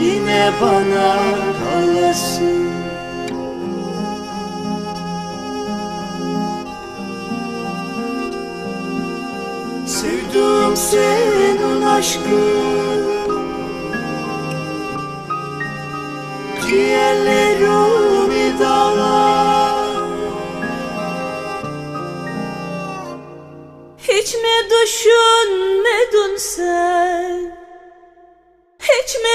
Yine bana kalasın. Sevdim senin aşkın Ciğerlerimi dağlar Hiç mi düşünmedin sen? Hiç mi